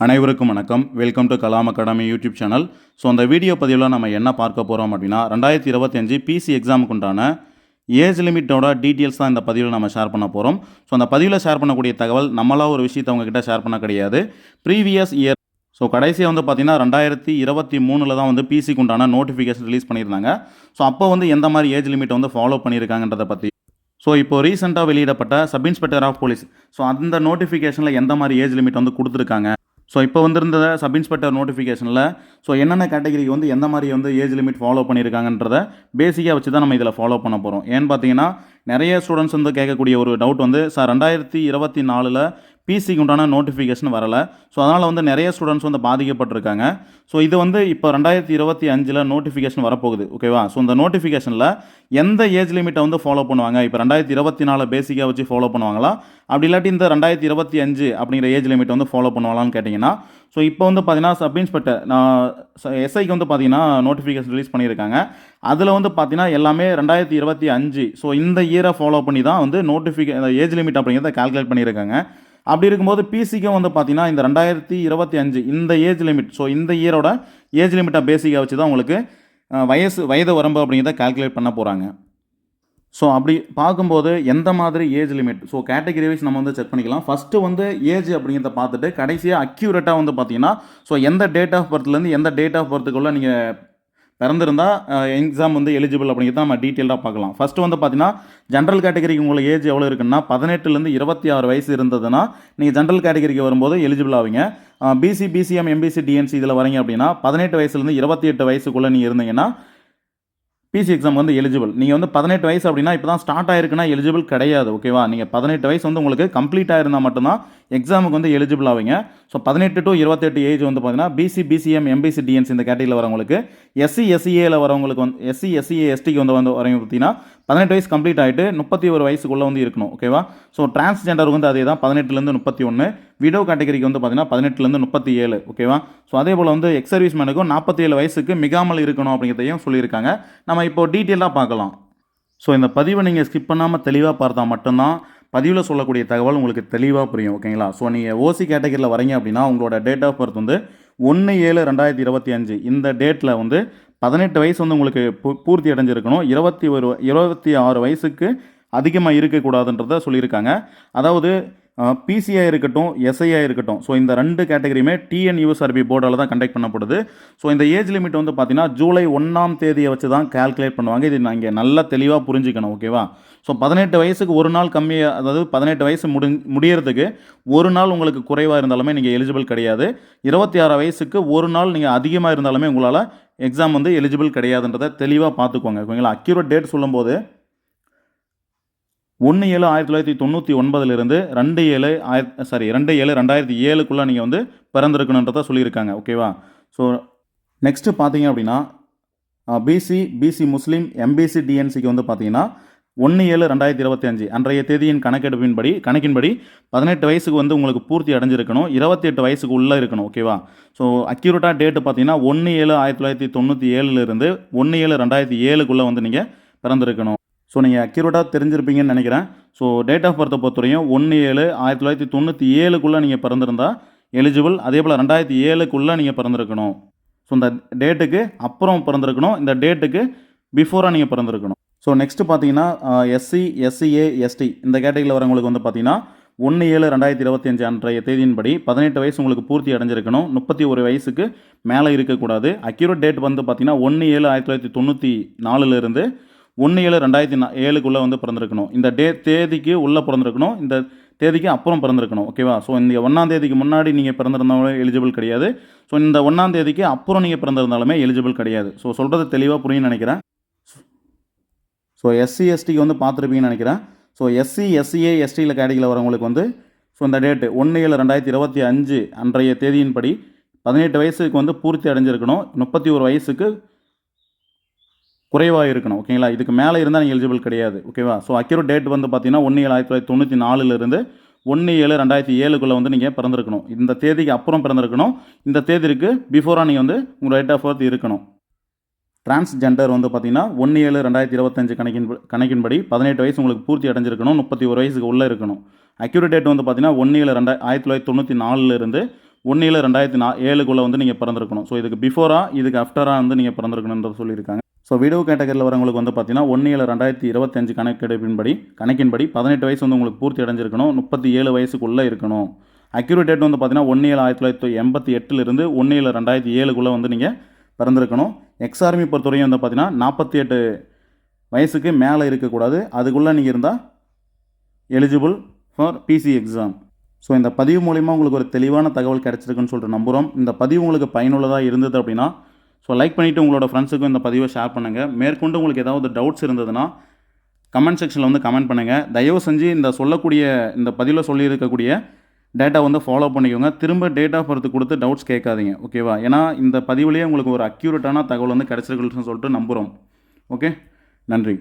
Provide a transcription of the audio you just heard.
அனைவருக்கும் வணக்கம். Welcome to Kalam academy YouTube channel so அந்த வீடியோ பதிவில் நம்ம என்ன பார்க்க போகிறோம் அப்படின்னா ரெண்டாயிரத்தி இருபத்தஞ்சு பிசி எக்ஸாமுக்கு உண்டான ஏஜ் லிமிட்டோட டீட்டெயில்ஸ் தான் இந்த பதிவில் நம்ம ஷேர் பண்ண போகிறோம் ஸோ அந்த பதிவில் ஷேர் பண்ணக்கூடிய தகவல் நம்மளாக ஒரு விஷயத்தை உங்ககிட்ட ஷேர் பண்ண கிடையாது. ப்ரீவியஸ் இயர் ஸோ கடைசியாக வந்து பார்த்தீங்கன்னா ரெண்டாயிரத்தி இருபத்தி மூணில் தான் வந்து பிசிக்கு உண்டான நோட்டிஃபிகேஷன் ரிலீஸ் பண்ணியிருந்தாங்க. ஸோ அப்போ வந்து எந்த மாதிரி ஏஜ் லிமிட்டை வந்து ஃபாலோ பண்ணியிருக்காங்கன்றதை பற்றி ஸோ இப்போ ரீசெண்டாக வெளியிடப்பட்ட sub inspector of police so அந்த நோட்டிஃபிகேஷனில் எந்த மாதிரி ஏஜ் லிமிட் வந்து கொடுத்துருக்காங்க? ஸோ இப்போ வந்திருந்த சப் இன்ஸ்பெக்டர் நோட்டிஃபிகேஷனில் ஸோ என்னென்ன கேட்டகரிக்கு வந்து எந்த மாதிரி வந்து ஏஜ் லிமிட் ஃபாலோ பண்ணியிருக்காங்கன்றத பேசிக்காக வச்சு தான் நம்ம இதில் ஃபாலோ பண்ண போகிறோம் ஏன்னு பார்த்தீங்கன்னா நிறைய ஸ்டூடெண்ட்ஸ் வந்து கேட்கக்கூடிய ஒரு டவுட் வந்து சார் ரெண்டாயிரத்தி இருபத்தி நாலில் பிசிக்கு உண்டான நோட்டிஃபிகேஷன் வரலை. ஸோ அதனால் வந்து நிறைய ஸ்டூடெண்ட்ஸ் வந்து பாதிக்கப்பட்டிருக்காங்க. ஸோ இது வந்து இப்போ ரெண்டாயிரத்தி இருபத்தி அஞ்சில் நோட்டிஃபிகேஷன் வரப்போகுது. ஓகேவா ஸோ இந்த நோட்டிஃபிகேஷனில் எந்த ஏஜ் லிமிட்டை வந்து ஃபாலோ பண்ணுவாங்க? இப்போ ரெண்டாயிரத்தி இருபத்தி நாலு பேசிக்காக வச்சு ஃபாலோ பண்ணுவாங்களா? அப்படி இல்லாட்டி இந்த ரெண்டாயிரத்தி இருபத்தி அஞ்சு அப்படிங்கிற ஏஜ் லிமிட்டை வந்து ஃபாலோ பண்ணுவாங்களான்னு கேட்டிங்கன்னா ஸோ இப்போ வந்து பார்த்தீங்கன்னா சப் இன்ஸ்பெக்டர் நான் எஸ்ஐக்கு வந்து பார்த்தீங்கன்னா நோட்டிஃபிகேஷன் ரிலீஸ் பண்ணியிருக்காங்க. அதில் வந்து பார்த்தீங்கன்னா எல்லாமே ரெண்டாயிரத்தி இருபத்தி அஞ்சு. ஸோ இந்த இயரை ஃபாலோ பண்ணி தான் வந்து நோட்டிஃபிகே ஏஜ் லிமிட் அப்படிங்கிறத கால்குலேட் பண்ணியிருக்காங்க. அப்படி இருக்கும்போது பிசிக்கும் வந்து பார்த்தீங்கன்னா இந்த ரெண்டாயிரத்தி இருபத்தி அஞ்சு இந்த ஏஜ் லிமிட் ஸோ இந்த இயரோட ஏஜ் லிமிட்டை பேசிக்காக வச்சு தான் உங்களுக்கு வயசு வயது வரம்பு அப்படிங்கிறத கால்குலேட் பண்ண போகிறாங்க ஸோ அப்படி பார்க்கும்போது எந்த மாதிரி age limit so category wise நம்ம வந்து செக் பண்ணிக்கலாம். ஃபஸ்ட்டு வந்து ஏஜ் அப்படிங்கிறத பார்த்துட்டு கடைசியாக அக்யூரேட்டாக வந்து பார்த்தீங்கன்னா ஸோ எந்த டேட் ஆஃப் பர்த்லேருந்து எந்த டேட் ஆஃப் பர்த்துக்குள்ளே நீங்கள் பிறந்திருந்தால் எக்ஸாம் வந்து எலிஜிபிள் அப்படிங்கிறத நம்ம டீட்டெயிலாக பார்க்கலாம். ஃபஸ்ட்டு வந்து பார்த்தீங்கன்னா ஜென்ரல் கேட்டகரிக்கு உங்களுக்கு ஏஜ் எவ்வளோ இருக்குன்னா பதினெட்டுலேருந்து இருபத்தி ஆறு வயசு இருந்ததுன்னா நீங்கள் ஜென்ரல் கேட்டகரிக்கு வரும்போது எலிஜிபிள் ஆவீங்க. பிசி பிசிஎம் எம்பிசி டிஎன்சி இதில் வரீங்க அப்படின்னா பதினெட்டு வயசுலேருந்து இருபத்தி எட்டு வயசுக்குள்ளே நீங்கள் இருந்தீங்கன்னா பிசி எக்ஸாம் வந்து எலிஜிபிள் நீங்கள் வந்து பதினெட்டு வயசு அப்படின்னா இப்போ தான் ஸ்டார்ட் ஆயிருக்குன்னா எலிஜிபிள் கிடையாது ஓகேவா நீங்கள் பதினெட்டு வயசு வந்து உங்களுக்கு கம்ப்ளீட் ஆயிருந்தால் மட்டும்தான் எக்ஸாமுக்கு வந்து எலிஜிபிள் ஆவீங்க. ஸோ பதினெட்டு டு இருபத்தெட்டு ஏஜ் வந்து பார்த்தீங்கன்னா பிசி பிசிஎம் எம்பிசி டிஎன்சி இந்த கேட்டகரியில் வரவங்களுக்கு எஸ்சி எஸ்சிஏல வரவங்களுக்கு வந்து எஸ்சி எஸ்சிஏ எஸ்டிக்கு வந்து வந்து வரவங்க பார்த்தீங்கன்னா பதினெட்டு வயசு கம்ப்ளீட் ஆகிட்டு முப்பத்தி ஒரு வயசுக்குள்ளே வந்து இருக்கணும் ஓகேவா ஸோ டிரான்ஸ்ஜெண்டருக்கு வந்து அதே தான் பதினெட்டுலேருந்து முப்பத்தி ஒன்று விடோ கேட்டகரிக்கு வந்து பார்த்தீங்கன்னா பதினெட்டுலேருந்து முப்பத்தி ஏழு ஓகேவா ஸோ அதே போல் வந்து எக்ஸ் சர்வீஸ் மேனுக்கும் நாற்பத்தி ஏழு வயசுக்கு மிகாமல் இருக்கணும் அப்படிங்கிறதையும் சொல்லியிருக்காங்க? நம்ம இப்போ டீட்டெயிலாக பார்க்கலாம். ஸோ இந்த பதிவை நீங்கள் ஸ்கிப் பண்ணாமல் தெளிவாக பார்த்தா மட்டும்தான் பதிவில் சொல்லக்கூடிய தகவல் உங்களுக்கு தெளிவாக புரியும் ஓகேங்களா ஸோ நீங்கள் ஓசி கேட்டகரியில் வரீங்க அப்படின்னா உங்களோட டேட் ஆஃப் பர்த் வந்து ஒன்று ஏழு ரெண்டாயிரத்தி இருபத்தி அஞ்சு. இந்த டேட்டில் வந்து பதினெட்டு வயசு வந்து உங்களுக்கு பூ- பூர்த்தி அடைஞ்சிருக்கணும். இருபத்தி ஒரு இருபத்தி ஆறு வயசுக்கு அதிகமாக இருக்கக்கூடாதுன்றத சொல்லியிருக்காங்க. அதாவது பிசிஐ இருக்கட்டும் எஸ்ஐஆ இருக்கட்டும். ஸோ இந்த ரெண்டு கேட்டகரியுமே டிஎன்யூஎஸ்ஆர்பி போர்டால் தான் கண்டக்ட் பண்ணப்படுது. ஸோ இந்த ஏஜ் லிமிட் வந்து பார்த்தீங்கன்னா ஜூலை ஒன்றாம் தேதியை வச்சு தான் கால்குலேட் பண்ணுவாங்க. இது நான் இங்கே நல்லா தெளிவாக புரிஞ்சுக்கணும் ஓகேவா ஸோ பதினெட்டு வயசுக்கு ஒரு நாள் கம்மியாக அதாவது பதினெட்டு வயசு முடி முடியறதுக்கு ஒரு நாள் உங்களுக்கு குறைவாக இருந்தாலுமே நீங்கள் எலிஜிபிள் கிடையாது. இருபத்தி ஆறு வயசுக்கு ஒரு நாள் நீங்கள் அதிகமாக இருந்தாலுமே உங்களால் எக்ஸாம் வந்து எலிஜிபிள் கிடையாதுன்றதை தெளிவாக பார்த்துக்கோங்க ஓகேங்களா அக்யூரேட் டேட் சொல்லும்போது ஒன்று ஏழு ஆயிரத்தி தொள்ளாயிரத்தி தொண்ணூற்றி ஒன்பதுலேருந்து ரெண்டு ஏழு ஆயிரத்தி சாரி ரெண்டு ஏழு ரெண்டாயிரத்தி ஏழுக்குள்ளே நீங்கள் வந்து பிறந்திருக்கணுன்றத சொல்லியிருக்காங்க. ஓகேவா ஸோ நெக்ஸ்ட்டு பார்த்தீங்க அப்படின்னா பிசி பிசி முஸ்லீம் எம்பிசி டிஎன்சிக்கு வந்து பார்த்தீங்கன்னா ஒன்று ஏழு ரெண்டாயிரத்தி இருபத்தி அஞ்சு அன்றைய தேதியின் கணக்கெடுப்பின்படி கணக்கின்படி பதினெட்டு வயசுக்கு வந்து உங்களுக்கு பூர்த்தி அடைஞ்சிருக்கணும் இருபத்தி எட்டு வயசுக்கு உள்ளே இருக்கணும். ஓகேவா ஸோ அக்யூரேட்டாக டேட்டு பார்த்தீங்கன்னா ஒன்று ஏழு ஆயிரத்தி தொள்ளாயிரத்தி தொண்ணூற்றி ஏழுலேருந்து ஒன்று ஏழு ரெண்டாயிரத்தி ஏழுக்குள்ளே வந்து நீங்கள் பிறந்திருக்கணும். ஸோ நீங்கள் அக்யூரேட்டாக தெரிஞ்சிருப்பீங்கன்னு நினைக்கிறேன். ஸோ டேட் ஆஃப் பர்த்தை பொறுத்தவரையும் ஒன்று ஏழு ஆயிரத்தி தொள்ளாயிரத்தி தொண்ணூற்றி ஏழுக்குள்ளே நீங்கள் பிறந்திருந்தா எலிஜிபிள் அதே போல் ரெண்டாயிரத்தி ஏழுக்குள்ளே நீங்கள் பிறந்திருக்கணும். ஸோ இந்த டேட்டுக்கு அப்புறம் பிறந்திருக்கணும். இந்த டேட்டுக்கு பிஃபோராக நீங்கள் பிறந்திருக்கணும். ஸோ நெக்ஸ்ட்டு பார்த்தீங்கன்னா எஸ்சி எஸ்சிஏ எஸ்டி இந்த கேட்டகரியில் வரவங்களுக்கு வந்து பார்த்தீங்கன்னா ஒன்று ஏழு ரெண்டாயிரத்தி இருபத்தி அஞ்சு அன்றைய தேதியின்படி பதினெட்டு வயசு உங்களுக்கு பூர்த்தி அடைஞ்சிருக்கணும். முப்பத்தி ஒரு வயசுக்கு மேலே இருக்கக்கூடாது. அக்யூரேட் டேட் வந்து பார்த்தீங்கன்னா ஒன்று ஏழு ஆயிரத்தி தொள்ளாயிரத்தி தொண்ணூற்றி நாலுலேருந்து ஒன்று ஏழு ரெண்டாயிரத்தி நா ஏழுக்குள்ளே வந்து பிறந்திருக்கணும். இந்த டே தேதிக்கு உள்ளே பிறந்திருக்கணும். இந்த தேதிக்கு அப்புறம் பிறந்திருக்கணும். ஓகேவா ஸோ இந்த ஒன்றாம் தேதிக்கு முன்னாடி நீங்கள் பிறந்திருந்தாலும் எலிஜிபிள் கிடையாது. ஸோ இந்த ஒன்றாம் தேதிக்கு அப்புறம் நீங்கள் பிறந்திருந்தாலுமே எலிஜிபிள் கிடையாது. ஸோ சொல்கிறது தெளிவாக புரியும்னு நினைக்கிறேன். ஸோ எஸ்சி எஸ்டிக்கு வந்து பார்த்துருப்பீங்கன்னு நினைக்கிறேன். ஸோ எஸ்சி எஸ்சிஏ எஸ்டியில் கேட்டகிரியில் வரவங்களுக்கு வந்து ஸோ இந்த டேட்டு ஒன்று ஏழு ரெண்டாயிரத்தி இருபத்தி அஞ்சு அன்றைய தேதியின்படி பதினெட்டு வயசுக்கு வந்து பூர்த்தி அடைஞ்சிருக்கணும். முப்பத்தி ஒரு வயசுக்கு குறைவாக இருக்கணும் ஓகேங்களா இதுக்கு மேலே இருந்தால் நீங்கள் எலிஜிபிள் கிடையாது ஓகேவா ஸோ அக்யூரேட் டேட் வந்து பார்த்தீங்கன்னா ஒன்று ஏழு ஆயிரத்தி தொள்ளாயிரத்தி தொண்ணூற்றி நாலுலேருந்து ஒன்று ஏழு ரெண்டாயிரத்தி ஏழுக்குள்ளே வந்து நீங்கள் பிறந்திருக்கணும். இந்த தேதிக்கு அப்புறம் பிறந்திருக்கணும். இந்த தேதிக்கு பிஃபோராக நீங்கள் வந்து உங்கள் டேட் ஆஃப் பர்த் இருக்கணும். டிரான்ஸ்ஜெண்டர் வந்து பார்த்தீங்கன்னா ஒன்று ஏழு ரெண்டாயிரத்தி இருபத்தஞ்சு கணக்கின் கணக்கின்படி பதினெட்டு வயசு உங்களுக்கு பூர்த்தி அடைஞ்சிருக்கணும். முப்பத்தி ஒரு வயசுக்கு உள்ளே இருக்கணும். அக்யூரேட் டேட் வந்து பார்த்தீங்கன்னா ஒன்று ஏழு ரெண்டாய் ஆயிரத்தி தொள்ளாயிரத்தி தொண்ணூற்றி நாலுலேருந்து ஒன்று ஏழு ரெண்டாயிரத்தி நா ஏழுக்குள்ளே வந்து நீங்கள் பிறந்திருக்கணும். ஸோ இதுக்கு பிஃபோராக இதுக்கு ஆஃப்டராக வந்து நீங்கள் பிறந்திருக்கணுன்றது சொல்லியிருக்காங்க. ஸோ விடோ கேட்டகரியில் வரவங்களுக்கு வந்து பார்த்தீங்கன்னா ஒன்று ஏழு ரெண்டாயிரத்தி இருபத்தஞ்சு கணக்கெடுப்பின்படி கணக்கின்படி பதினெட்டு வயசு வந்து உங்களுக்கு பூர்த்தி அடைஞ்சிருக்கணும் முப்பத்தி ஏழு வயசுக்குள்ளே இருக்கணும். அக்யூரேட் டேட் வந்து பார்த்தீங்கன்னா ஒன்று ஏழு ஆயிரத்தி தொள்ளாயிரத்தி எண்பத்தி எட்டுலேருந்து ஒன்று ஏழு ரெண்டாயிரத்தி ஏழுக்குள்ளே வந்து நீங்கள் பிறந்திருக்கணும். எக்ஸ்ஆர்மி பொறுத்தவரையும் வந்து பார்த்தீங்கன்னா நாற்பத்தி எட்டு வயசுக்கு மேலே இருக்கக்கூடாது. அதுக்குள்ளே நீங்கள் இருந்தால் eligible for PC exam so இந்த பதிவு மூலிமா உங்களுக்கு ஒரு தெளிவான தகவல் கிடச்சிருக்குன்னு சொல்லிட்டு நம்புகிறோம் இந்த பதிவு உங்களுக்கு பயனுள்ளதாக இருந்தது அப்படின்னா ஸோ லைக் பண்ணிவிட்டு உங்களோட ஃப்ரெண்ட்ஸுக்கும் இந்த பதிவை ஷேர் பண்ணுங்கள் மேற்கொண்டு உங்களுக்கு ஏதாவது டவுட்ஸ் இருந்ததுன்னா கமெண்ட் செக்ஷனில் வந்து கமெண்ட் பண்ணுங்கள் தயவு செஞ்சு இந்த சொல்லக்கூடிய இந்த பதிவில் சொல்லியிருக்கக்கூடிய டேட்டா வந்து ஃபாலோ பண்ணிக்கோங்க. திரும்ப டேட் ஆஃப் பர்த் கொடுத்து டவுட்ஸ் கேட்காதீங்க ஓகேவா ஏன்னா இந்த பதிவுலேயே உங்களுக்கு ஒரு அக்யூரேட்டான தகவல் வந்து கிடச்சிருக்குன்னு சொல்லிட்டு நம்புகிறோம் ஓகே நன்றி.